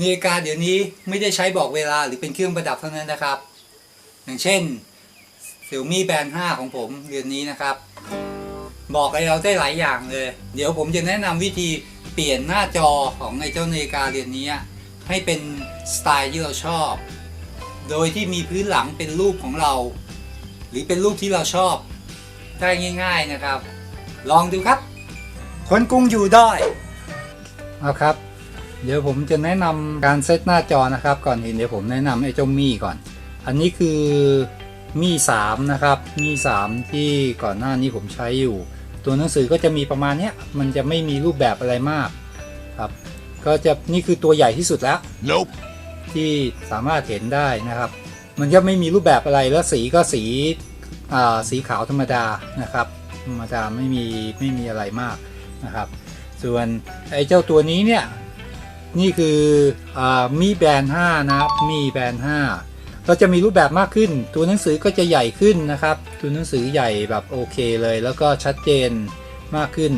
นาฬิกาเดี๋ยวนี้ไม่ได้ใช้บอกเวลาหรือเป็นเครื่องประดับเท่านั้นนะครับ อย่างเช่น Xiaomi Band 5 ของผมเดือนนี้นะครับ บอกอะไรเราได้หลายอย่างเลย เดี๋ยวผมจะแนะนำวิธีเปลี่ยนหน้าจอของไอ้เจ้านาฬิกาเรือนนี้ ให้เป็นสไตล์ที่เราชอบ โดยที่มีพื้นหลังเป็นรูปของเรา หรือเป็นรูปที่เราชอบได้ง่าย ๆนะครับ ลองดูครับ คนกรุงอยู่ได้เอาครับ เดี๋ยวผมจะแนะนำการเซตหน้าจอนะครับ ก่อนอื่นเดี๋ยวผมแนะนำไอ้เจ้ามี่ก่อน อันนี้คือมี่3นะครับมี่3ที่ก่อนหน้านี้ผมใช้อยู่ ตัวหนังสือก็จะมีประมาณเนี้ยมันจะไม่มีรูปแบบอะไรมากครับ ก็จะนี่คือตัวใหญ่ที่สุดแล้ว Nope. ที่สามารถเห็นได้นะครับ มันจะไม่มีรูปแบบอะไรแล้วสีก็สีสีขาวธรรมดานะครับธรรมดาไม่มีไม่มีอะไรมากนะครับ ส่วนไอ้เจ้าตัวนี้เนี่ยนี่คืออมีแบรนด์5นะครับมีแบรนด์5ก็จะมีรูปแบบมากขึ้น ตัวหนังสือก็จะใหญ่ขึ้นนะครับ ตัวหนังสือใหญ่แบบโอเคเลย แล้วก็ชัดเจน มากขึ้น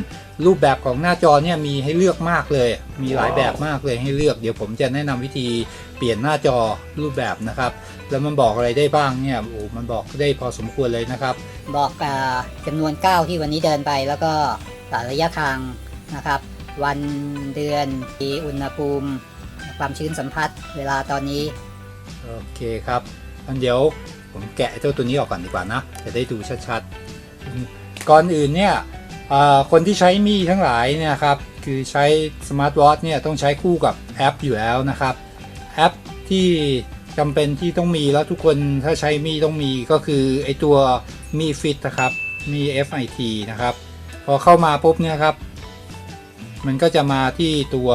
รูปแบบของหน้าจอเนี่ยมีให้เลือกมากเลย มีหลายแบบมากเลยให้เลือกเดี๋ยวผมจะแนะนำวิธีเปลี่ยนหน้าจอรูปแบบนะครับ แล้วมันบอกอะไรได้บ้างเนี่ยโอ้มันบอกได้พอสมควรเลยนะครับ บอกอาจำนวนก้าวที่วันนี้เดินไปแล้วก็ระยะทางนะครับ วันเดือนปีอุณหภูมิ ความชื้นสัมผัสเวลาตอนนี้ โอเคครับงั้นเดี๋ยวผมแกะเจ้าตัวนี้ออกก่อนดีกว่านะ จะได้ดูชัดๆ ก่อนอื่นเนี่ยอ่า คนที่ใช้มีทั้งหลายเนี่ยครับคือใช้สมาร์ทวอทเนี่ยต้องใช้คู่กับแอปอยู่แล้วนะครับ แอปที่จำเป็นที่ต้องมีแล้วทุกคนถ้าใช้มีต้องมีก็คือไอตัวมีฟิตนะครับมี FIT นะครับ พอเข้ามาปุ๊บเนี่ยครับ มันก็จะมาที่ตัว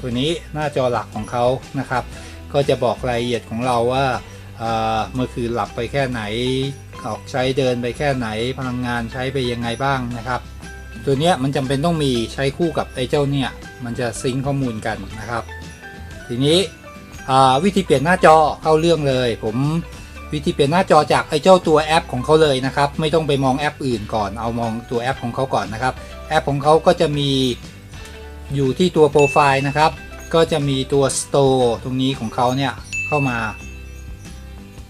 ตัวนี้หน้าจอหลักของเขานะครับ ก็จะบอกรายละเอียดของเราว่าเอ่อเมื่อคืนหลับไปแค่ไหน ออกใช้เดินไปแค่ไหน พลังงานใช้ไปยังไงบ้างนะครับ ตัวเนี้ยมันจำเป็นต้องมีใช้คู่กับไอ้เจ้าเนี่ยมันจะซิงข้อมูลกันนะครับ ทีนี้วิธีเปลี่ยนหน้าจอเข้าเรื่องเลย ผมวิธีเปลี่ยนหน้าจอจากไอ้เจ้าตัวแอปของเขาเลยนะครับ ไม่ต้องไปมองแอปอื่นก่อนเอามองตัวแอปของเขาก่อนนะครับ แอปของเขาก็จะมีอยู่ที่ตัวโปรไฟล์นะครับ ก็จะมีตัว Store ตรงนี้ของเขาเนี่ยเข้ามา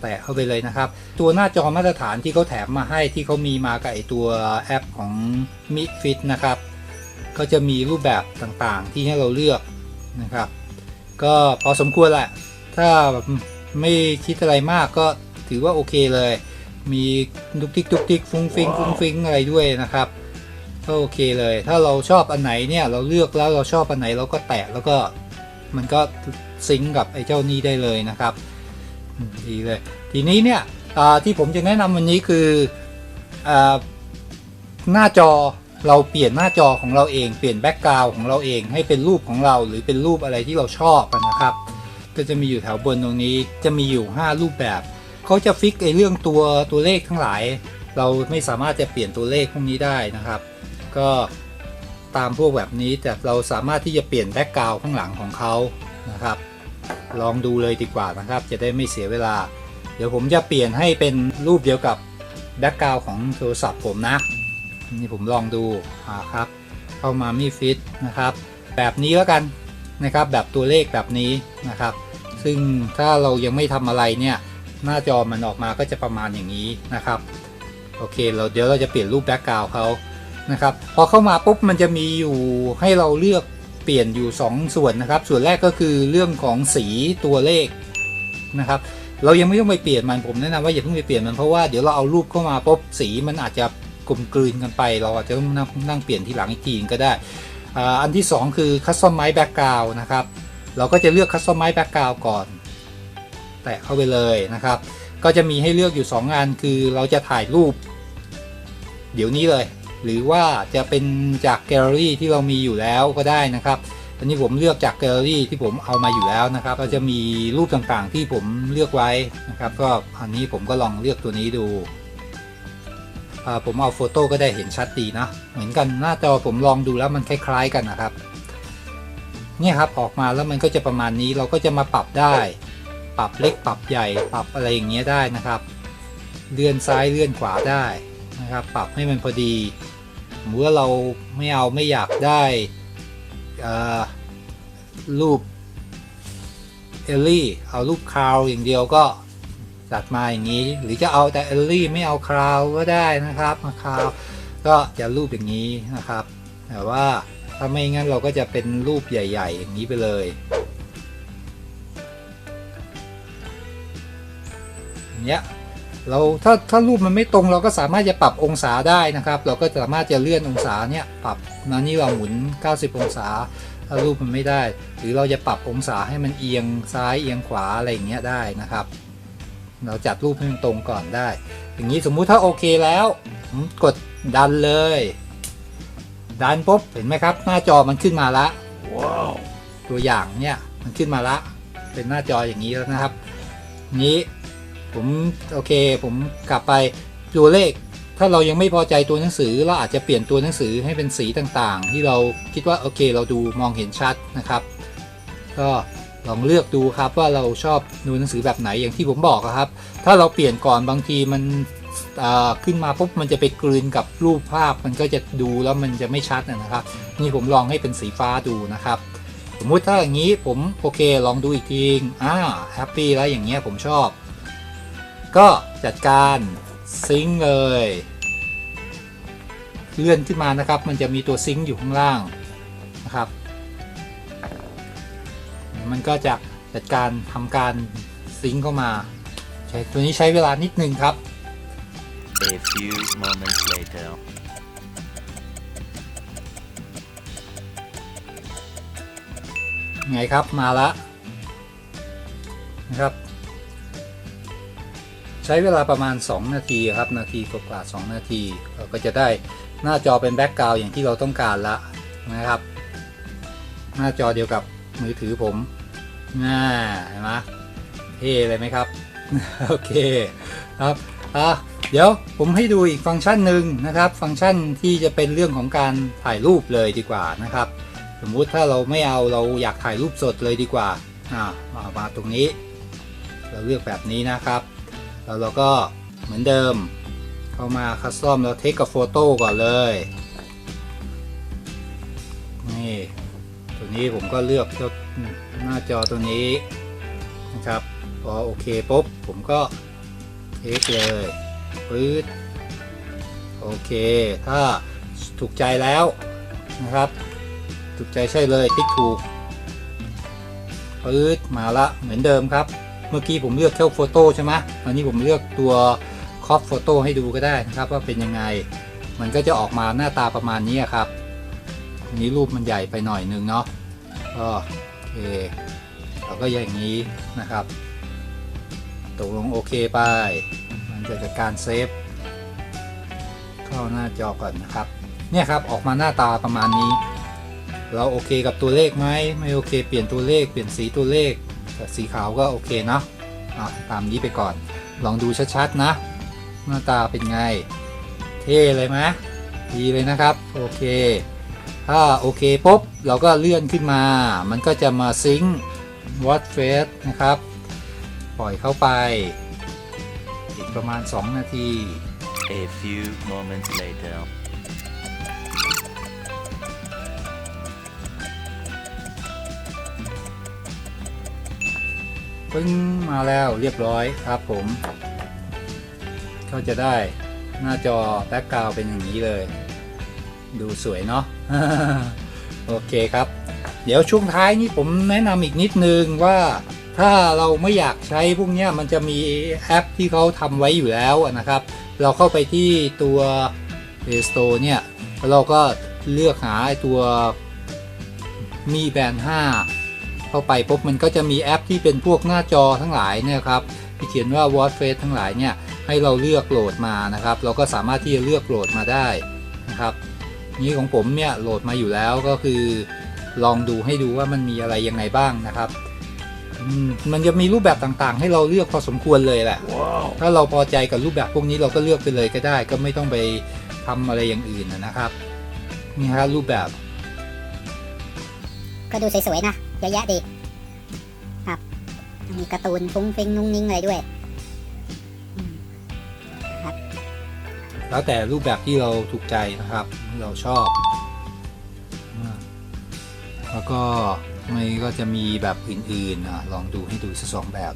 แตะเข้าไปเลยนะครับ ตัวหน้าจอมาตรฐานที่เขาแถมมาให้ที่เขามีมากับไอตัวแอปของ Mi Fit นะครับ ก็จะมีรูปแบบต่างๆที่ให้เราเลือกนะครับ ก็พอสมควรแหละ ถ้าไม่คิดอะไรมากก็ถือว่าโอเคเลย มีดุกติกดุกติกฟุ้งฟิงฟุ้งฟิงอะไรด้วยนะครับก็โอเคเลย ถ้าเราชอบอันไหนเนี่ยเราเลือกแล้วเราชอบอันไหนเราก็แตะแล้วก็มันก็ซิงก์กับไอ้เจ้านี้ได้เลยนะครับอืม ดีเลย ทีนี้เนี่ยที่ผมจะแนะนำวันนี้คืออหน้าจอเราเปลี่ยนหน้าจอของเราเองเปลี่ยนแบ็กกราวของเราเองให้เป็นรูปของเราหรือเป็นรูปอะไรที่เราชอบนะครับ ก็จะมีอยู่แถวบนตรงนี้จะมีอยู่ 5 รูปแบบเขาจะฟิกไอ้เรื่องตัวตัวเลขทั้งหลาย เราไม่สามารถจะเปลี่ยนตัวเลขพวกนี้ได้นะครับ ก็ตามพวกแบบนี้แต่เราสามารถที่จะเปลี่ยนแบ็กกราวข้างหลังของเขานะครับ ลองดูเลยดีกว่านะครับ จะได้ไม่เสียเวลา เดี๋ยวผมจะเปลี่ยนให้เป็นรูปเดียวกับแบ็กกราวของโทรศัพท์ผมนะ นี่ผมลองดูอ่าครับ เข้ามามีฟิตนะครับ แบบนี้แล้วกันนะครับ แบบตัวเลขแบบนี้นะครับ ซึ่งถ้าเรายังไม่ทำอะไรเนี่ย หน้าจอมันออกมาก็จะประมาณอย่างนี้นะครับ โอเค เราเดี๋ยวเราจะเปลี่ยนรูปแบ็กกราวเขานะครับ พอเข้ามาปุ๊บมันจะมีอยู่ให้เราเลือก เปลี่ยนอยู่ 2 ส่วนนะครับ ส่วนแรกก็คือเรื่องของสีตัวเลขนะครับ เรายังไม่ต้องไปเปลี่ยนมันผมแนะนำว่าอย่าเพิ่งไปเปลี่ยนมันเพราะว่าเดี๋ยวเราเอารูปเข้ามาปุ๊บสีมันอาจจะกลมกลืนกันไป เราอาจจะต้องนั่งนั่งเปลี่ยนทีหลังอีกทีก็ได้ อันที่ 2 คือ Customize Background นะครับ เราก็จะเลือก Customize Background ก่อน แตะเข้าไปเลยนะครับ ก็จะมีให้เลือกอยู่ 2 งานคือเราจะถ่ายรูป เดี๋ยวนี้เลย หรือว่าจะเป็นจากแกลเลอรี่ที่เรามีอยู่แล้วก็ได้นะครับ อันนี้ผมเลือกจากแกลเลอรี่ที่ผมเอามาอยู่แล้วนะครับ ก็จะมีรูปต่างๆที่ผมเลือกไว้นะครับ ก็อันนี้ผมก็ลองเลือกตัวนี้ดู ผมเอาโฟโต้ก็ได้เห็นชัดดีนะ เหมือนกันหน้าจอผมลองดูแล้วมันคล้ายๆกันนะครับ เนี่ยครับออกมาแล้วมันก็จะประมาณนี้เราก็จะมาปรับได้ ปรับเล็กปรับใหญ่ปรับอะไรอย่างเงี้ยได้นะครับ เลื่อนซ้ายเลื่อนขวาได้นะครับ ปรับให้มันพอดี สมมติว่าเราไม่เอาไม่อยากได้รูปเอลลี่เอารูปคราวอย่างเดียวก็จัดมาอย่างนี้ หรือจะเอาแต่เอลลี่ไม่เอาคราวก็ได้นะครับมาคราวก็จะรูปอย่างนี้นะครับ แต่ว่าถ้าไม่งั้นเราก็จะเป็นรูปใหญ่ ๆ อย่างนี้ไปเลยเงี้ย เราถ้าถ้ารูปมันไม่ตรงเราก็สามารถจะปรับองศาได้นะครับ เราก็สามารถจะเลื่อนองศาเนี่ยปรับนะนี่เราหมุน 90 องศาถ้ารูปมันไม่ได้ หรือเราจะปรับองศาให้มันเอียงซ้ายเอียงขวาอะไรอย่างเงี้ยได้นะครับ เราจัดรูปให้มันตรงก่อนได้ อย่างนี้สมมุติถ้าโอเคแล้วผมกดดันเลย ดันปุ๊บเห็นไหมครับ หน้าจอมันขึ้นมาละตัวอย่างเนี่ยมันขึ้นมาละ เป็นหน้าจออย่างนี้แล้วนะครับ นี้ ผมโอเค ผมกลับไปตัวเลข ถ้าเรายังไม่พอใจตัวหนังสือ เราอาจจะเปลี่ยนตัวหนังสือให้เป็นสีต่างๆ ที่เราคิดว่าโอเค เราดูมองเห็นชัดนะครับ ก็ลองเลือกดูครับว่าเราชอบดูหนังสือแบบไหนอย่างที่ผมบอกครับ ถ้าเราเปลี่ยนก่อนบางทีมันขึ้นมาปุ๊บมันจะไปกลืนกับรูปภาพมันก็จะดูแล้วมันจะไม่ชัดนะครับ นี่ผมลองให้เป็นสีฟ้าดูนะครับ สมมุติถ้าอย่างนี้ผมโอเคลองดูอีกทีอ่าแฮปปี้แล้วอย่างเงี้ยผมชอบ ก็จัดการซิงค์เลย เลื่อนขึ้นมานะครับ มันจะมีตัวซิงค์อยู่ข้างล่างนะครับ มันก็จะจัดการทำการซิงค์เข้ามาใช้ตัวนี้ใช้เวลานิดนึงครับ A few moments later. ไงครับมาละนะครับ ใช้เวลาประมาณ 2 นาทีครับนาทีกว่าๆ2นาที เราก็จะได้หน้าจอเป็นแบ็กกราวอย่างที่เราต้องการละนะครับ หน้าจอเดียวกับมือถือผมน่าเห็นไหมเท่เลยไหมครับ โอเคครับอะเดี๋ยวผมให้ดูอีกฟังก์ชันหนึ่งนะครับ ฟังก์ชันที่จะเป็นเรื่องของการถ่ายรูปเลยดีกว่านะครับ สมมุติถ้าเราไม่เอาเราอยากถ่ายรูปสดเลยดีกว่าอ่ามาตรงนี้ เราเลือกแบบนี้นะครับ แล้วเราก็เหมือนเดิม เข้ามาคัสตอมแล้วเทคกับโฟโต้ก่อนเลย นี่ตัวนี้ผมก็เลือกเจ้าหน้าจอตัวนี้นะครับ พอโอเคปุ๊บ ผมก็เทคเลยปื๊ดโอเค ถ้าถูกใจแล้วนะครับ ถูกใจใช่เลยติ๊กถูกปื๊ดมาละเหมือนเดิมครับ เมื่อกี้ผมเลือกแค่โฟโต้ใช่ไหมอันนี้ผมเลือกตัวครอปโฟโต้ให้ดูก็ได้นะครับ ว่าเป็นยังไง มันก็จะออกมาหน้าตาประมาณนี้ครับอันนี้รูปมันใหญ่ไปหน่อยนึงเนาะก็โอเคเราก็อย่างนี้นะครับตกลงโอเคไป มันจะจัดการเซฟเข้าหน้าจอก่อนนะครับ เนี่ยครับออกมาหน้าตาประมาณนี้ เราโอเคกับตัวเลขไหมไม่โอเค เปลี่ยนตัวเลขเปลี่ยนสีตัวเลข แต่สีขาวก็โอเคเนาะะตามนี้ไปก่อน ลองดูชัดๆนะ หน้าตาเป็นไง เท่เลยไหมดีเลยนะครับ โอเค ถ้าโอเคปุ๊บ เราก็เลื่อนขึ้นมา มันก็จะมาซิงค์วอตเฟสนะครับ ปล่อยเข้าไป อีกประมาณ 2 นาที A few moments later. ปึ้งมาแล้วเรียบร้อยครับผม ก็จะได้หน้าจอแบ็กกราวเป็นอย่างนี้เลย ดูสวยเนาะโอเคครับ เดี๋ยวช่วงท้ายนี้ผมแนะนำอีกนิดนึงว่าถ้าเราไม่อยากใช้พวกนี้มันจะมีแอปที่เขาทำไว้อยู่แล้วนะครับ เราเข้าไปที่ตัว Play Store เนี่ยแล้วเราก็เลือกหาตัวมีแบน5 เข้าไปปุ๊บมันก็จะมีแอปที่เป็นพวกหน้าจอทั้งหลายเนี่ยครับที่เขียนว่า w a t Face ทั้งหลายเนี่ยให้เราเลือกโหลดมานะครับ เราก็สามารถที่จะเลือกโหลดมาได้นะครับนี้ของผมเนี่ยโหลดมาอยู่แล้วก็คือ ลองดูให้ดูว่ามันมีอะไรยังไงบ้างนะครับอืมมันจะมีรูปแบบต่างๆ ให้เราเลือกพอสมควรเลยแหละถ้าเราพอใจกับรูปแบบพวกนี้เราก็เลือกไปเลยก็ได้ ก็ไม่ต้องไปทำอะไรอย่างอื่นนะครับ นี่ครับรูปแบบ ก็ดูสวยๆนะ เยอะแยะดีครับมีการ์ตูนฟุ้งฟิ้งนุ่งนิ่งอะไรด้วยแล้วแต่รูปแบบที่เราถูกใจนะครับที่เราชอบอ่าแล้วก็มันก็จะมีแบบอื่นๆอะลองดูให้ดูสักสองแบบ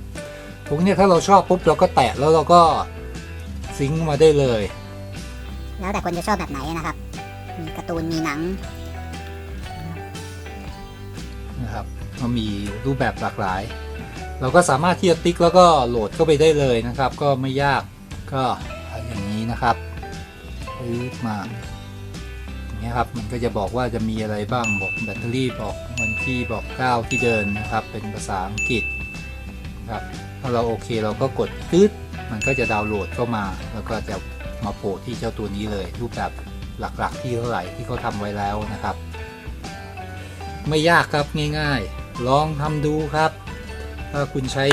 พวกเนี้ยถ้าเราชอบปุ๊บเราก็แตะแล้วเราก็ซิงค์มาได้เลย แล้วแต่คนจะชอบแบบไหนนะครับ มีการ์ตูนมีหนังนะครับ ก็มีรูปแบบหลากหลาย เราก็สามารถที่จะติ๊กแล้วก็โหลดเข้าไปได้เลยนะครับ ก็ไม่ยากก็อย่างนี้นะครับปึ๊บมาอย่างนี้ยครับมันก็จะบอกว่าจะมีอะไรบ้างบอกแบตเตอรี่บอกวันที่บอกก้าวที่เดินนะครับ เป็นภาษาอังกฤษนะครับถ้าเราโอเคเราก็กดตึ๊ดมันก็จะดาวน์โหลดเข้ามา แล้วก็จะมาโผล่ที่เจ้าตัวนี้เลย รูปแบบหลักๆที่เท่าไหร่ที่เขาทำไว้แล้วนะครับ ไม่ยากครับง่าย ๆ ลองทำดูครับ ถ้าคุณใช้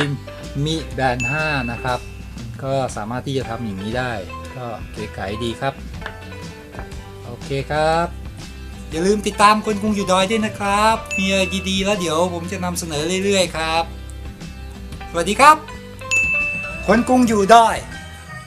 มิแบน5นะครับ ก็สามารถที่จะทำอย่างนี้ได้ ก็เก๋ไก๋ดีครับ โอเคครับ อย่าลืมติดตามคนกรุงอยู่ดอยด้วยนะครับ มีอะไรดีๆแล้วเดี๋ยวผมจะนำเสนอเรื่อยๆครับ สวัสดีครับ คนกรุงอยู่ดอย